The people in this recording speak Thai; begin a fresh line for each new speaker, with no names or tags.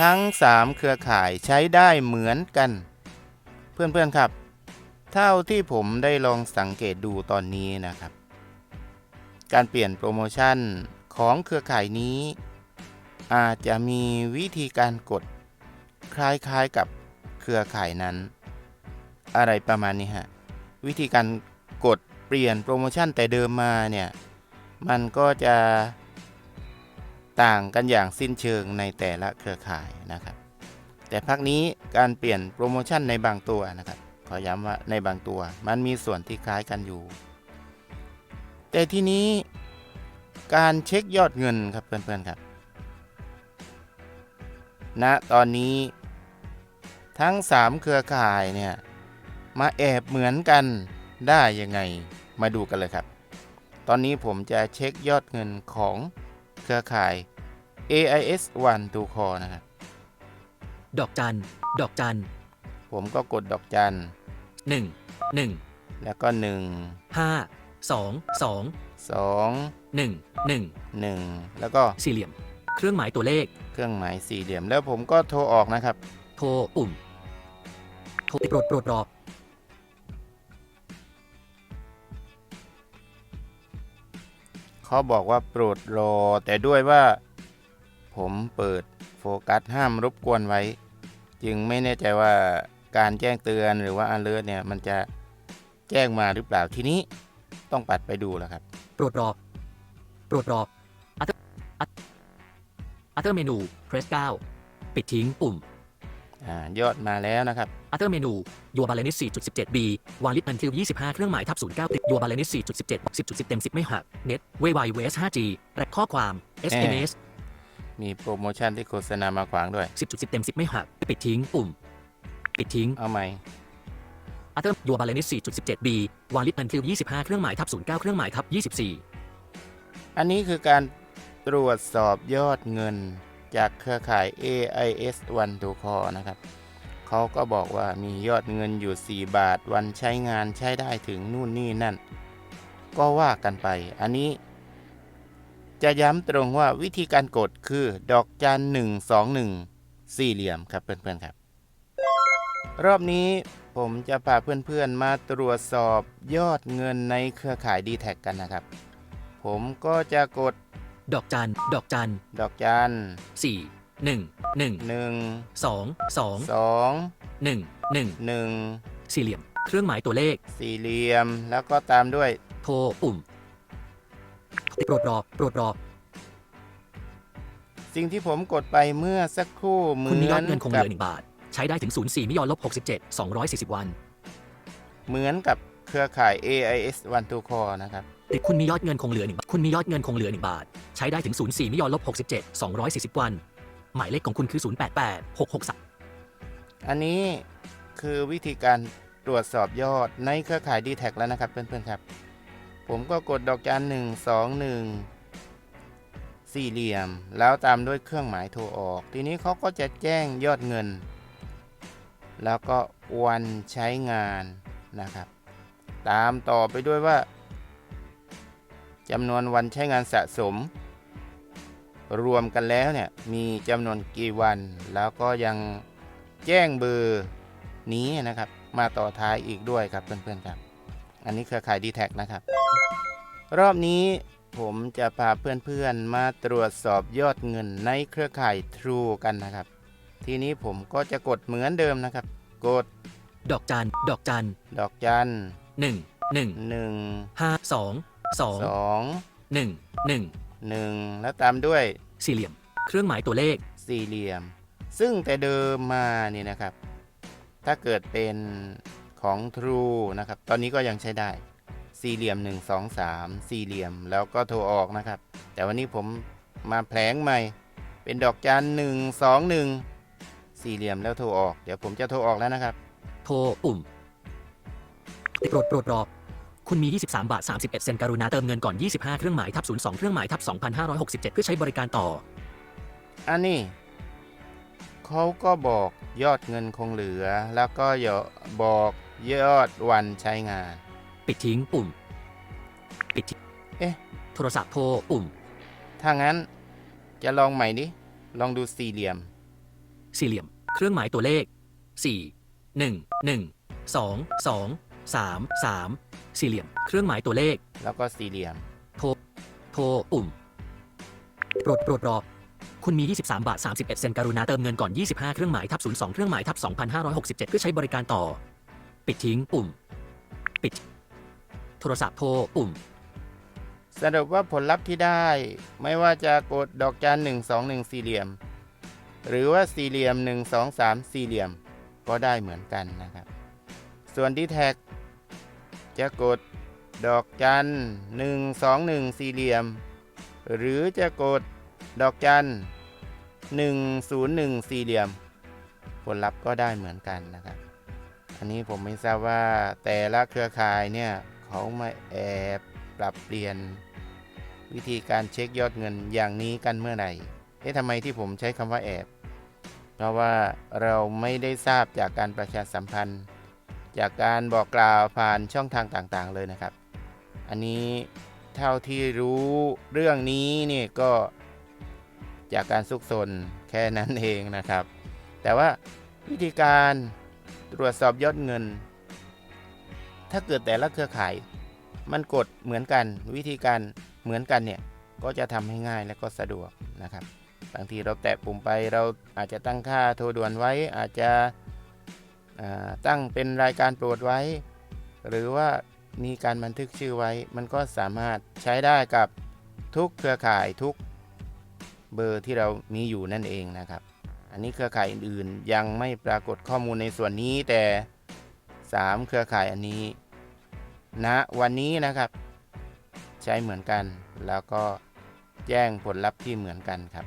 ทั้ง 3 เครือข่ายใช้ได้เหมือนกัน เพื่อนๆครับ เท่าที่ผมได้ลองสังเกตดูตอนนี้นะครับ การเปลี่ยนโปรโมชั่นของเครือข่ายนี้ อาจจะมีวิธีการกดคล้ายๆกับเครือข่ายนั้น อะไรประมาณนี้ฮะ วิธีการกดเปลี่ยนโปรโมชั่นแต่เดิมมาเนี่ย มันก็จะ ต่างกันอย่างสิ้นเชิงในแต่ละเครือข่ายนะครับ แต่พักนี้การเปลี่ยนโปรโมชั่นในบางตัวนะครับ ขอย้ำว่าในบางตัวมันมีส่วนที่คล้ายกันอยู่ แต่ทีนี้การเช็คยอดเงินครับเพื่อนๆครับณตอนนี้ทั้ง 3 เครือข่ายเนี่ยมาแอบเหมือนกันได้ยังไงมาดูกันเลยครับ ตอนนี้ผมจะเช็คยอดเงินของ เครือข่าย AIS 1 to Core นะครับ
ดอกจัน ดอกจัน
ผมก็กดดอกจัน
หนึ่งหนึ่ง
แล้วก็1
ห้าสองสอง
2
หนึ่งหนึ่ง
1แล้วก็
สี่เหลี่ยม เครื่องหมายตัวเลข
เครื่องหมายสี่เหลี่ยม แล้วผมก็โทรออกนะครับ
โทรปุ่ม โทรโปรดโปรดรอ
เขาบอกว่าโปรดรอ แต่ด้วยว่า ผมเปิดโฟกัสห้ามรบกวนไว้ จึงไม่แน่ใจว่าการแจ้งเตือนหรือว่า alert เนี่ย มันจะแจ้งมาหรือเปล่าทีนี้ต้องปัดไปดูแล้วครับ
โปรดรอ โปรดรอ Other Other Menu Press 9 ปิดทิ้งปุ่ม
ยอดมาแล้วนะครับ
Other Menu Your Balance 4.17 B วาลิด until 25 เครื่องหมายทับ09ติด Your Balance 4.17 10.10 เต็ม 10 ไม่หัก Net w w w s 5G แรกข้อความ SMS
มีโปรโมชั่นที่โฆษณามาขวางด้วย
10.10 เต็ม 10 ไม่หัก ปิดทิ้งปุ่ม ปิดทิ้ง
เอาไหม
Other Your Balance 4.17 B วาลิด until 25 เครื่องหมายทับ09 เครื่องหมายทับ24
อันนี้คือการตรวจสอบยอดเงิน จากเครือข่าย AIS 1 to Core นะครับเขาก็บอกว่ามียอดเงินอยู่ 4 บาท วันใช้งานใช้ได้ถึงนู่นนี่นั่น ก็ว่ากันไป อันนี้ จะย้ำตรงว่าวิธีการกดคือดอกจัน 121 สี่เหลี่ยมครับเพื่อนๆครับ รอบนี้ผมจะพาเพื่อนๆมาตรวจสอบยอดเงินในเครือข่าย d t แทกันนะครับ ผมก็จะกด
ดอกจัน ดอกจัน
ดอกจัน
4 1 1
1
2 2
2
1 1
1
สี่เหลี่ยม เครื่องหมายตัวเลข
สี่เหลี่ยม แล้วก็ตามด้วย
โทรปุ่ม โปรดรอ โปรดรอ
สิ่งที่ผมกดไปเมื่อสักครู่เหมื
คุณมียอ
อ
ด
น
เงินคงเห
กั
ลือ1บาท ใช้ได้ถึง 04มิยอลบ67 240 วัน
เหมือนกับเครือข่าย AIS 1 to Core นะครับ
ติดคุณมียอดเงินคงเหลือ1บาทคุณมียอดเงินคงเหลือ1บาท ใช้ได้ถึง 04มิยอนลบ67 240 วัน หมายเลขของคุณคือ 088 663
อันนี้คือวิธีการตรวจสอบยอดในเครือข่าย d t แทแล้วนะครับเพื่อนๆครับ ผมก็กดดอกจัน1 2 1สี่เหลี่ยม แล้วตามด้วยเครื่องหมายโทรออก ทีนี้เขาก็จะแจ้งยอดเงิน แล้วก็วันใช้งานนะครับ ตามต่อไปด้วยว่า จำนวนวันใช้งานสะสม รวมกันแล้วเนี่ยมีจำนวนกี่วัน แล้วก็ยังแจ้งเบอร์นี้นะครับ มาต่อท้ายอีกด้วยครับเพื่อนๆครับ อันนี้เครือข่าย d t แทนะครับ รอบนี้ผมจะพาเพื่อนๆมาตรวจสอบยอดเงินในเครือข่าย True กันนะครับ ทีนี้ผมก็จะกดเหมือนเดิมนะครับ กด
ดอกจัน ดอกจัน
ดอกจัน
1 1
1
5 2 2
2
1 1
1แล้วตามด้วย
สี่เหลี่ยม เครื่องหมายตัวเลข
สี่เหลี่ยม ซึ่งแต่เดิมมานี่นะครับ ถ้าเกิดเป็นของ True นะครับ ตอนนี้ก็ยังใช้ได้ สี่เหลี่ยม 1 2 3 สี่เหลี่ยมแล้วก็โทรออกนะครับ แต่วันนี้ผมมาแผลงใหม่ เป็นดอกจัน1 2 1สี่เหลี่ยมแล้วโทรออก เดี๋ยวผมจะโทรออกแล้วนะครับ
โทรปุ่มโปรดโปรดรอ คุณมี 23 บาท 31 เซนต์กรุณาเติมเงินก่อน 25 เครื่องหมายทับ02 เครื่องหมายทับ2,567 เพื่อใช้บริการต่อ
อันนี้เขาก็บอกยอดเงินคงเหลือ แล้วก็อย่าบอกยอดวันใช้งาน
ปิดทิ้งปุ่ม ปิดทิ้ง
เอ๊ะ
โทรศัพท์โทรปุ่ม
ถ้างั้นจะลองใหม่ดิ ลองดูสี่เหลี่ยม
สี่เหลี่ยม เครื่องหมายตัวเลข 4 1 1 2 2 3 3 สี่เหลี่ยม เครื่องหมายตัวเลข
แล้วก็สี่เหลี่ยม
โทร ปุ่ม โปรด โปรดรอ คุณมี 23 บาท 31 เซนต์กรุณาเติมเงินก่อน 25 เครื่องหมายทับ 02 เครื่องหมายทับ 2567 เพื่อใช้บริการต่อ ปิดทิ้ง ปุ่ม ปิด โทรศัพท์โทร ปุ่ม
สรุปว่าผลลัพธ์ที่ได้ ไม่ว่าจะกดดอกจัน1 2 1สี่เหลี่ยม หรือว่าสี่เหลี่ยม1 2 3สี่เหลี่ยม ก็ได้เหมือนกันนะครับ ส่วนที่แท็ก จะกดดอกจัน1 2 1สี่เหลี่ยม หรือจะกดดอกจัน1 0 1สี่เหลี่ยม ผลลัพธ์ก็ได้เหมือนกันนะครับ อันนี้ผมไม่ทราบว่าแต่ละเครือข่ายเนี่ยเขามาแอบปรับเปลี่ยน วิธีการเช็คยอดเงินอย่างนี้กันเมื่อไหร่ เอ๊ะทำไมที่ผมใช้คำว่าแอบ เพราะว่าเราไม่ได้ทราบจากการประชาสัมพันธ์ จากการบอกกล่าวผ่านช่องทางต่างๆ เลยนะครับ อันนี้เท่าที่รู้เรื่องนี้นี่ก็จากการซุกซนแค่นั้นเองนะครับ แต่ว่าวิธีการตรวจสอบยอดเงิน ถ้าเกิดแต่ละเครือข่าย มันกดเหมือนกันวิธีการเหมือนกันเนี่ยก็จะทำให้ง่ายและก็สะดวกนะครับ บางทีเราแตะปุ่มไปเราอาจจะตั้งค่าโทรด่วนไว้อาจจะ ตั้งเป็นรายการโปรดไว้ หรือว่ามีการบันทึกชื่อไว้ มันก็สามารถใช้ได้กับทุกเครือข่ายทุกเบอร์ที่เรามีอยู่นั่นเองนะครับ อันนี้เครือข่ายอื่นๆ ยังไม่ปรากฏข้อมูลในส่วนนี้แต่ 3 เครือข่ายอันนี้ณนะวันนี้นะครับ ใช้เหมือนกันแล้วก็แจ้งผลลัพธ์ที่เหมือนกันครับ